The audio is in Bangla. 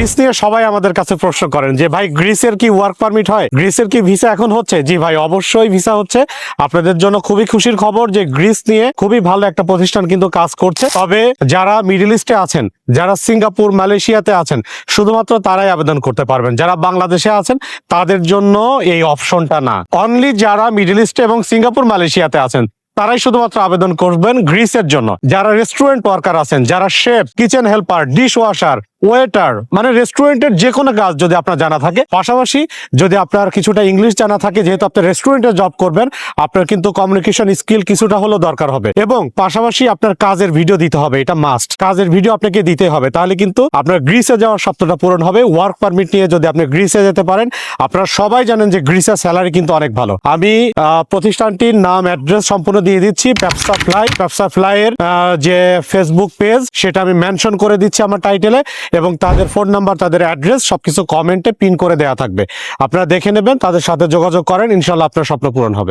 গ্রিস নিয়ে সবাই আমাদের কাছে প্রশ্ন করেন যে, ভাই, গ্রিসের কি ওয়ার্ক পারমিট হয়? গ্রিসের কি ভিসা এখন হচ্ছে? জি ভাই, অবশ্যই ভিসা হচ্ছে। আপনাদের জন্য খুবই খুশির খবর যে, গ্রিস নিয়ে খুবই ভালো একটা প্রতিষ্ঠান কিন্তু কাজ করছে। তবে যারা মিডল ইস্টে আছেন, যারা সিঙ্গাপুর, মালয়েশিয়াতে আছেন, শুধুমাত্র তারাই আবেদন করতে পারবেন। যারা বাংলাদেশে আছেন, তাদের জন্য এই অপশনটা না। অনলি যারা মিডল ইস্টে এবং সিঙ্গাপুর, মালয়েশিয়াতে আছেন তারাই শুধুমাত্র আবেদন করবেন গ্রিসের জন্য। যারা রেস্টুরেন্ট ওয়ার্কার আছেন, যারা chef kitchen helper dish washer waiter মানে রেস্টুরেন্টের যে কোনো কাজ যদি আপনার জানা থাকে। পাশাপাশি যদি আপনার কিছুটা ইংলিশ জানা থাকে, যেহেতু আপনি রেস্টুরেন্টে জব করবেন, আপনার কিন্তু কমিউনিকেশন স্কিল কিছুটা হলেও দরকার হবে। এবং পাশাপাশি আপনার কাজের ভিডিও দিতে হবে, এটা মাস্ট কাজের ভিডিও আপনাকে দিতে হবে, তাহলে কিন্তু আপনার গ্রিসে যাওয়ার স্বপ্নটা পূরণ হবে। ওয়ার্ক পারমিট নিয়ে যদি আপনি গ্রিসে যেতে পারেন, আপনারা সবাই জানেন যে গ্রিসের স্যালারি কিন্তু অনেক ভালো। আমি প্রতিষ্ঠানটির নাম অ্যাড্রেস সম্পূর্ণ দিয়ে দিচ্ছি ব্যবসা ফ্লাই ব্যবসা ফ্লাই এর আহ, যে ফেসবুক পেজ সেটা আমি মেনশন করে দিচ্ছি আমার টাইটেলে এবং তাদের ফোন নাম্বার তাদের অ্যাড্রেস সবকিছু কমেন্টে পিন করে দেওয়া থাকবে। আপনারা দেখে নেবেন তাদের সাথে যোগাযোগ করেন ইনশাল্লাহ আপনার স্বপ্ন পূরণ হবে।